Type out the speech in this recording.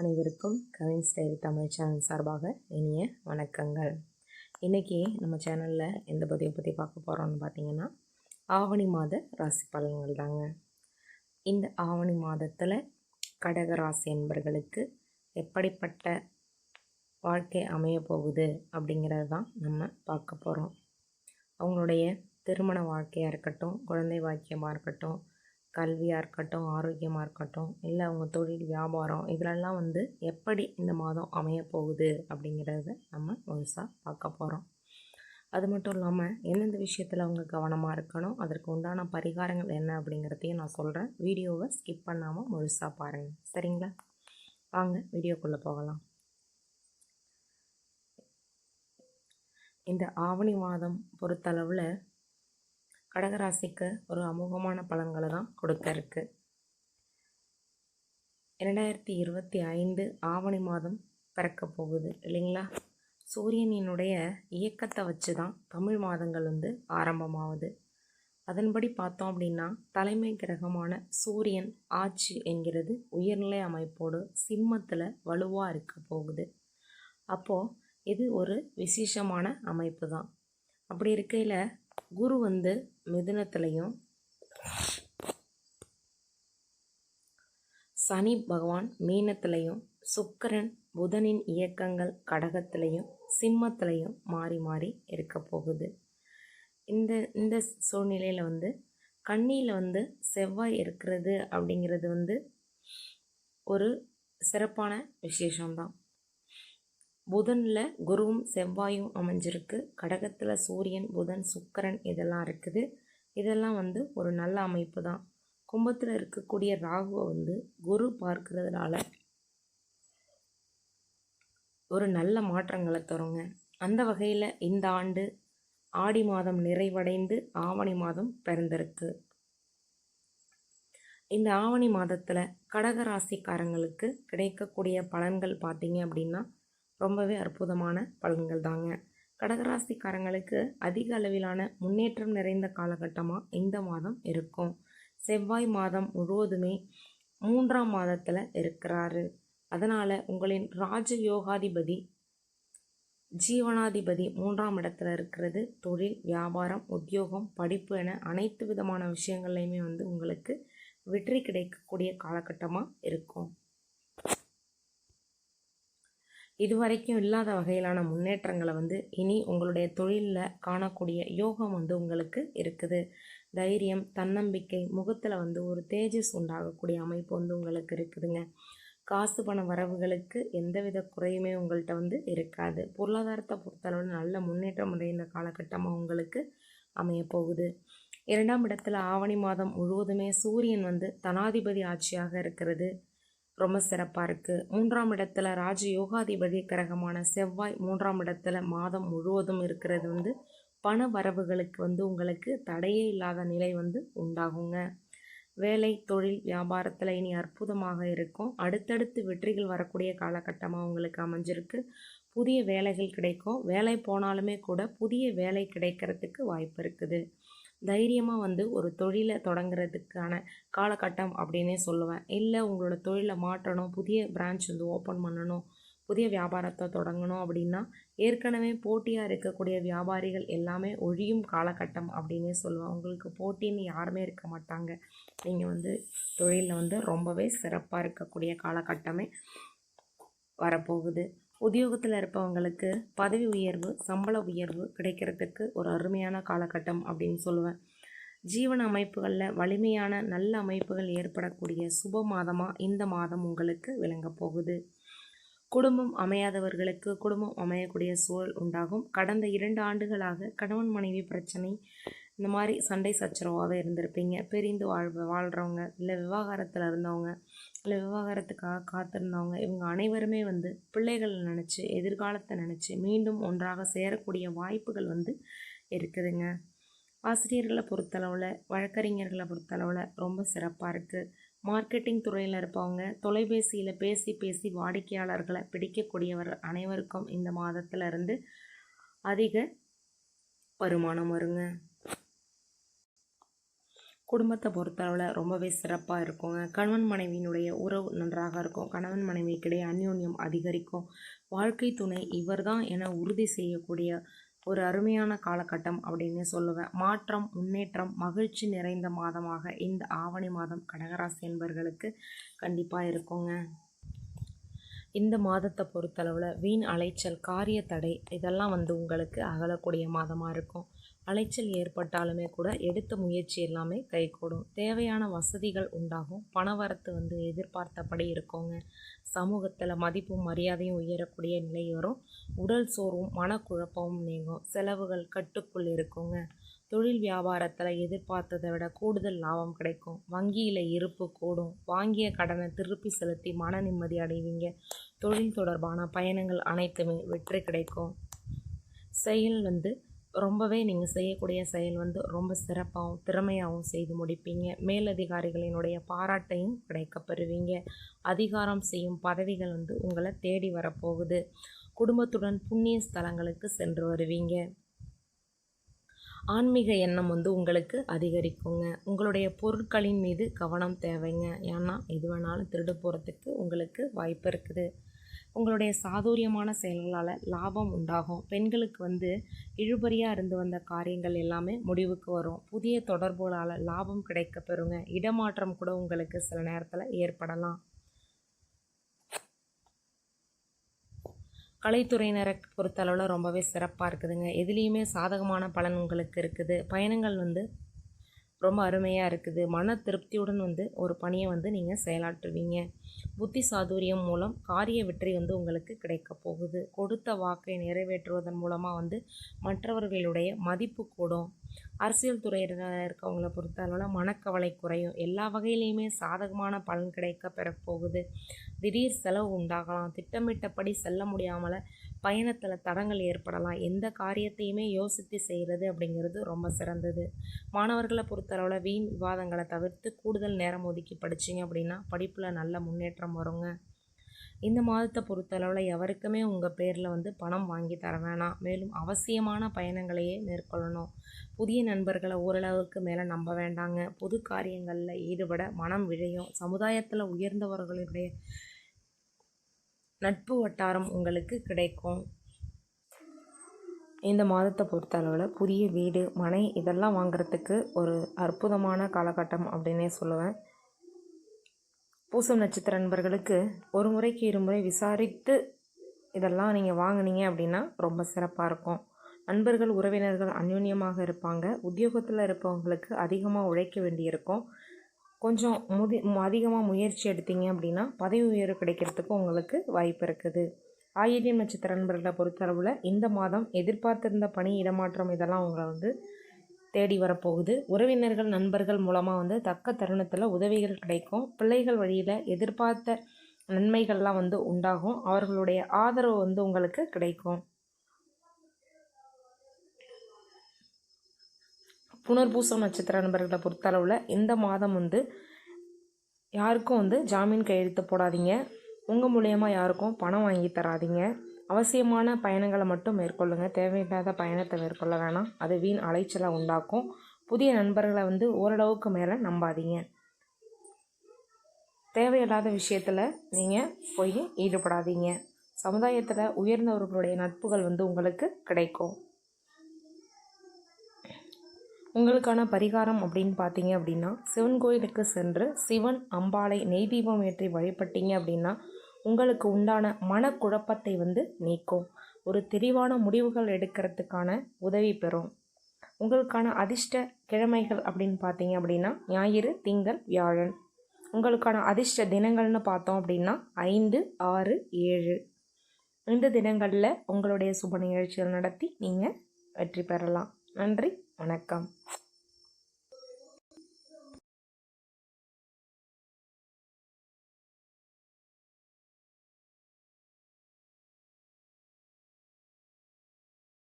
அனைவருக்கும் Kavin style Tamil channel சார்பாக இனிய வணக்கங்கள். இன்றைக்கி நம்ம சேனலில் எந்த பதிவை பற்றி பார்க்க போகிறோம்னு பார்த்தீங்கன்னா ஆவணி மாத ராசி பலன்கள் தாங்க. இந்த ஆவணி மாதத்தில் கடக ராசி என்பர்களுக்கு எப்படிப்பட்ட வாழ்க்கை அமைய போகுது அப்படிங்கிறது தான் நம்ம பார்க்க போகிறோம் அவங்களுடைய திருமண வாழ்க்கையாக இருக்கட்டும் குழந்தை வாக்கியமாக இருக்கட்டும் கல்வியாக இருக்கட்டும் ஆரோக்கியமாக இருக்கட்டும் இல்லை அவங்க தொழில் வியாபாரம் இதிலெல்லாம் வந்து எப்படி இந்த மாதம் அமைய போகுது அப்படிங்கிறத நம்ம முழுசாக பார்க்க போகிறோம் அது மட்டும் இல்லாமல் எந்தெந்த விஷயத்தில் அவங்க கவனமாக இருக்கணும் அதற்கு உண்டான பரிகாரங்கள் என்ன அப்படிங்கிறதையும் நான் சொல்கிறேன் வீடியோவை ஸ்கிப் பண்ணாமல் முழுசாக பாருங்கள் சரிங்களா? வாங்க வீடியோக்குள்ளே போகலாம். இந்த ஆவணி மாதம் பொறுத்தளவில் கடகராசிக்கு ஒரு அமோகமான பலன்களை தான் கொடுக்க இருக்கு. இரண்டாயிரத்தி இருபத்தி ஐந்து ஆவணி மாதம் பிறக்க போகுது இல்லைங்களா? சூரியனினுடைய இயக்கத்தை வச்சு தான் தமிழ் மாதங்கள் வந்து ஆரம்பமாகுது. அதன்படி பார்த்தோம் அப்படின்னா தலைமை கிரகமான சூரியன் ஆட்சி என்கிறது உயர்நிலை அமைப்போடு சிம்மத்தில் வலுவாக இருக்க போகுது. அப்போது இது ஒரு விசேஷமான அமைப்பு தான். அப்படி இருக்கையில் குரு வந்து மிதுனத்துலேயும் சனி பகவான் மீனத்துலையும் சுக்கரன் புதனின் இயக்கங்கள் கடகத்திலையும் சிம்மத்திலையும் மாறி மாறி இருக்க போகுது. இந்த இந்த சூழ்நிலையில் வந்து கண்ணியில் வந்து செவ்வாய் இருக்கிறது அப்படிங்கிறது வந்து ஒரு சிறப்பான விசேஷம்தான். புதனில் குருவும் செவ்வாயும் அமைஞ்சிருக்கு. கடகத்தில் சூரியன் புதன் சுக்கரன் இதெல்லாம் இருக்குது. இதெல்லாம் வந்து ஒரு நல்ல அமைப்பு தான் கும்பத்தில் இருக்கக்கூடிய ராகுவை வந்து குரு பார்க்கறதுனால ஒரு நல்ல மாற்றங்களை தருங்க. அந்த வகையில் இந்த ஆண்டு ஆடி மாதம் நிறைவடைந்து ஆவணி மாதம் பிறந்திருக்கு. இந்த ஆவணி மாதத்தில் கடகராசிக்காரங்களுக்கு கிடைக்கக்கூடிய பலன்கள் பார்த்தீங்க அப்படின்னா ரொம்பவே அற்புதமான பலன்கள் தாங்க. கடகராசிக்காரங்களுக்கு அதிக அளவிலான முன்னேற்றம் நிறைந்த காலகட்டமாக இந்த மாதம் இருக்கும். செவ்வாய் மாதம் முழுவதுமே மூன்றாம் மாதத்தில் இருக்கிறாரு. அதனால் உங்களின் ராஜ யோகாதிபதி ஜீவனாதிபதி மூன்றாம் இடத்துல இருக்கிறது. தொழில் வியாபாரம் உத்தியோகம் படிப்பு என அனைத்து விதமான விஷயங்கள்லையுமே வந்து உங்களுக்கு வெற்றி கிடைக்கக்கூடிய காலகட்டமாக இருக்கும். இதுவரைக்கும் இல்லாத வகையிலான முன்னேற்றங்களை வந்து இனி உங்களுடைய தொழிலில் காணக்கூடிய யோகம் வந்து உங்களுக்கு இருக்குது. தைரியம் தன்னம்பிக்கை முகத்தில் வந்து ஒரு தேஜஸ் உண்டாகக்கூடிய அமைப்பு வந்து உங்களுக்கு இருக்குதுங்க. காசு பண வரவுகளுக்கு எந்தவித குறையுமே உங்கள்கிட்ட வந்து இருக்காது. பொருளாதாரத்தை பொறுத்தளவு நல்ல முன்னேற்றம் அடைந்த காலகட்டமாக உங்களுக்கு அமைய போகுது. இரண்டாம் இடத்துல ஆவணி மாதம் முழுவதுமே சூரியன் வந்து தனாதிபதி ஆட்சியாக இருக்கிறது. ரொம்ப சிறப்பாக இருக்குது மூன்றாம் இடத்துல ராஜ யோகாதிபதி கிரகமான செவ்வாய் மூன்றாம் இடத்துல மாதம் முழுவதும் இருக்கிறது வந்து பண வரவுகளுக்கு வந்து உங்களுக்கு தடையே இல்லாத நிலை வந்து உண்டாகுங்க. வேலை தொழில் வியாபாரத்தில் இனி அற்புதமாக இருக்கும். அடுத்தடுத்து வெற்றிகள் வரக்கூடிய காலகட்டமாக உங்களுக்கு அமைஞ்சிருக்கு. புதிய வேலைகள் கிடைக்கும். வேலை போனாலுமே கூட புதிய வேலை கிடைக்கிறதுக்கு வாய்ப்பு இருக்குது. தைரியமாக வந்து ஒரு தொழிலை தொடங்குறதுக்கான காலகட்டம் அப்படின்னே சொல்லுவேன். இல்லை உங்களோட தொழிலை மாற்றணும் புதிய பிரான்ச் வந்து ஓப்பன் பண்ணணும் புதிய வியாபாரத்தை தொடங்கணும் அப்படின்னா ஏற்கனவே போட்டியாக இருக்கக்கூடிய வியாபாரிகள் எல்லாமே ஒழியும் காலகட்டம் அப்படின்னே சொல்லுவேன். உங்களுக்கு போட்டின்னு யாருமே இருக்க மாட்டாங்க. நீங்கள் வந்து தொழிலில் வந்து ரொம்பவே சிறப்பாக இருக்கக்கூடிய காலகட்டமே வரப்போகுது. உத்தியோகத்தில் இருப்பவங்களுக்கு பதவி உயர்வு சம்பள உயர்வு கிடைக்கிறதுக்கு ஒரு அருமையான காலகட்டம் அப்படின்னு சொல்லுவேன். ஜீவன அமைப்புகளில் வலிமையான நல்ல அமைப்புகள் ஏற்படக்கூடிய சுப மாதமாக இந்த மாதம் உங்களுக்கு விளங்க போகுது. குடும்பம் அமையாதவர்களுக்கு குடும்பம் அமையக்கூடிய சூழல் உண்டாகும். கடந்த இரண்டு ஆண்டுகளாக கணவன் மனைவி பிரச்சனை இந்த மாதிரி சண்டை சச்சரவாகவே இருந்திருப்பீங்க. பிரிந்து வாழ் வாழ்கிறவங்க இல்லை விவாகரத்தில் இருந்தவங்க இல்லை விவாகரத்துக்காக காத்திருந்தவங்க இவங்க அனைவருமே வந்து பிள்ளைகளை நினச்சி எதிர்காலத்தை நினச்சி மீண்டும் ஒன்றாக சேரக்கூடிய வாய்ப்புகள் வந்து இருக்குதுங்க. ஆசிரியர்களை பொறுத்தளவில் வழக்கறிஞர்களை பொறுத்தளவில் ரொம்ப சிறப்பாக இருக்குது மார்க்கெட்டிங் துறையில் இருப்பவங்க தொலைபேசியில் பேசி பேசி வாடிக்கையாளர்களை பிடிக்கக்கூடியவர் அனைவருக்கும் இந்த மாதத்தில் இருந்து அதிக வருமானம் வருங்க. குடும்பத்தை பொறுத்தளவில் ரொம்பவே சிறப்பாக இருக்குங்க. கணவன் மனைவியினுடைய உறவு நன்றாக இருக்கும். கணவன் மனைவிக்கிடையே அந்யோன்யம் அதிகரிக்கும். வாழ்க்கை துணை இவர்தான் என உறுதி செய்யக்கூடிய ஒரு அருமையான காலகட்டம் அப்படின்னு சொல்லுவேன். மாற்றம் முன்னேற்றம் மகிழ்ச்சி நிறைந்த மாதமாக இந்த ஆவணி மாதம் கடகராசி என்பர்களுக்கு கண்டிப்பாக இருக்குங்க. இந்த மாதத்தை பொறுத்தளவில் வீண் அலைச்சல் காரிய தடை இதெல்லாம் வந்து உங்களுக்கு அகலக்கூடிய மாதமாக இருக்கும். அலைச்சல் ஏற்பட்டாலுமே கூட எடுத்த முயற்சி எல்லாமே கைகூடும். தேவையான வசதிகள் உண்டாகும். பணவரத்து வந்து எதிர்பார்த்தபடி இருக்குங்க. சமூகத்தில் மதிப்பும் மரியாதையும் உயரக்கூடிய நிலை வரும். உடல் சோர்வும் மனக்குழப்பமும் நீங்கும். செலவுகள் கட்டுக்குள் இருக்குங்க. தொழில் வியாபாரத்தில் எதிர்பார்த்ததை விட கூடுதல் லாபம் கிடைக்கும். வங்கியில் இருப்பு கூடும். வாங்கிய கடனை திருப்பி செலுத்தி மன நிம்மதி அடைவீங்க. தொழில் தொடர்பான பயணங்கள் அனைத்துமே வெற்றி கிடைக்கும். செயல் வந்து ரொம்பவே நீங்கள் செய்யக்கூடிய செயல் வந்து ரொம்ப சிறப்பாகவும் திறமையாகவும் செய்து முடிப்பீங்க. மேலதிகாரிகளினுடைய பாராட்டையும் கிடைக்கப்பெறுவீங்க. அதிகாரம் செய்யும் பதவிகள் வந்து உங்களை தேடி வரப்போகுது. குடும்பத்துடன் புண்ணிய ஸ்தலங்களுக்கு சென்று வருவீங்க. ஆன்மீக எண்ணம் வந்து உங்களுக்கு அதிகரிக்குங்க. உங்களுடைய பொருட்களின் மீது கவனம் தேவைங்க. ஏன்னா எது வேணாலும் திருடு போகிறதுக்கு உங்களுக்கு வாய்ப்பு இருக்குது. உங்களுடைய சாதுரியமான செயல்களால் லாபம் உண்டாகும். பெண்களுக்கு வந்து இழுபறியாக இருந்து வந்த காரியங்கள் எல்லாமே முடிவுக்கு வரும். புதிய தொடர்புகளால் லாபம் கிடைக்க பெறுங்க. இடமாற்றம் கூட உங்களுக்கு சில நேரத்தில் ஏற்படலாம். கலைத்துறையினரை பொறுத்தளவில் ரொம்பவே சிறப்பாக இருக்குதுங்க. எதுலேயுமே சாதகமான பலன் உங்களுக்கு இருக்குது. பயணங்கள் வந்து ரொம்ப அருமையாக இருக்குது. மன திருப்தியுடன் வந்து ஒரு பணியை வந்து நீங்கள் செயலாற்றுவீங்க. புத்தி சாதுரியம் மூலம் காரிய வெற்றி வந்து உங்களுக்கு கிடைக்க போகுது. கொடுத்த வாக்கை நிறைவேற்றுவதன் மூலமாக வந்து மற்றவர்களுடைய மதிப்பு கூடும். அரசியல் துறையில் இருக்கவங்கள பொறுத்தளவில் மனக்கவலை குறையும். எல்லா வகையிலையுமே சாதகமான பலன் கிடைக்க பெறப்போகுது திடீர் செலவு உண்டாகலாம். திட்டமிட்டபடி செல்ல முடியாமல் பயணத்தில் தடங்கள் ஏற்படலாம். எந்த காரியத்தையுமே யோசித்து செய்கிறது அப்படிங்கிறது ரொம்ப சிறந்தது. மாணவர்களை பொறுத்தளவில் வீண் விவாதங்களை தவிர்த்து கூடுதல் நேரம் ஒதுக்கி படிச்சிங்க அப்படின்னா படிப்பில் நல்ல முன்னேற்றம் வருங்க. இந்த மாதத்தை பொறுத்தளவில் எவருக்குமே உங்கள் பேரில் வந்து பணம் வாங்கி தர வேணாம். மேலும் அவசியமான பயணங்களையே மேற்கொள்ளணும். புதிய நண்பர்களை ஓரளவுக்கு மேலே நம்ப வேண்டாங்க. பொது காரியங்களில் ஈடுபட மனம் விழையும். சமுதாயத்தில் உயர்ந்தவர்களுடைய நட்பு வட்டாரம் உங்களுக்கு கிடைக்கும். இந்த மாதத்தை பொறுத்தளவில் புதிய வீடு மனை இதெல்லாம் வாங்குறதுக்கு ஒரு அற்புதமான காலகட்டம் அப்படின்னே சொல்லுவேன். பூசம் நட்சத்திர நண்பர்களுக்கு ஒரு முறைக்கு இருமுறை விசாரித்து இதெல்லாம் நீங்கள் வாங்கினீங்க அப்படின்னா ரொம்ப சிறப்பாக இருக்கும். நண்பர்கள் உறவினர்கள் அந்யோன்யமாக இருப்பாங்க. உத்தியோகத்தில் இருப்பவங்களுக்கு அதிகமாக உழைக்க வேண்டியிருக்கும். கொஞ்சம் முதி அதிகமாக முயற்சி எடுத்தீங்க அப்படின்னா பதவி உயர்வு கிடைக்கிறதுக்கு உங்களுக்கு வாய்ப்பு இருக்குது. ஆயிரம் நட்சத்திர நண்பர்களை பொறுத்தளவில் இந்த மாதம் எதிர்பார்த்திருந்த பணி இடமாற்றம் இதெல்லாம் உங்களை வந்து தேடி வரப்போகுது. உறவினர்கள் நண்பர்கள் மூலமாக வந்து தக்க தருணத்தில் உதவிகள் கிடைக்கும். பிள்ளைகள் வழியில் எதிர்பார்த்த நன்மைகள்லாம் வந்து உண்டாகும். அவர்களுடைய ஆதரவு வந்து உங்களுக்கு கிடைக்கும். புனர்பூசம் நட்சத்திர நண்பர்களை பொறுத்தளவில் இந்த மாதம் வந்து யாருக்கும் வந்து ஜாமீன் கையெழுத்து போடாதீங்க. உங்கள் மூலயமா யாருக்கும் பணம் வாங்கி தராதிங்க. அவசியமான பயணங்களை மட்டும் மேற்கொள்ளுங்க. தேவையில்லாத பயணத்தை மேற்கொள்ள வேணாம். அது வீண் அலைச்சலை உண்டாக்கும். புதிய நண்பர்களை வந்து ஓரளவுக்கு மேலே நம்பாதீங்க. தேவையில்லாத விஷயத்தில் நீங்கள் போய் ஈடுபடாதீங்க. சமுதாயத்தில் உயர்ந்தவர்களுடைய நட்புகள் வந்து உங்களுக்கு கிடைக்கும். உங்களுக்கான பரிகாரம் அப்படின்னு பார்த்தீங்க அப்படின்னா சிவன் கோயிலுக்கு சென்று சிவன் அம்பாளை நெய் தீபம் ஏற்றி வழிபட்டீங்க அப்படின்னா உங்களுக்கு உண்டான மனக்குழப்பத்தை வந்து நீக்கும். ஒரு தெளிவான முடிவுகள் எடுக்கிறதுக்கான உதவி பெறும். உங்களுக்கான அதிர்ஷ்ட கிழமைகள் அப்படின்னு பார்த்தீங்க அப்படின்னா ஞாயிறு திங்கள் வியாழன். உங்களுக்கான அதிர்ஷ்ட தினங்கள்னு பார்த்தோம் அப்படின்னா ஐந்து ஆறு ஏழு. இந்த தினங்களில் உங்களுடைய சுப நிகழ்ச்சிகள் நடத்தி நீங்கள் வெற்றி பெறலாம். நன்றி. வணக்கம்.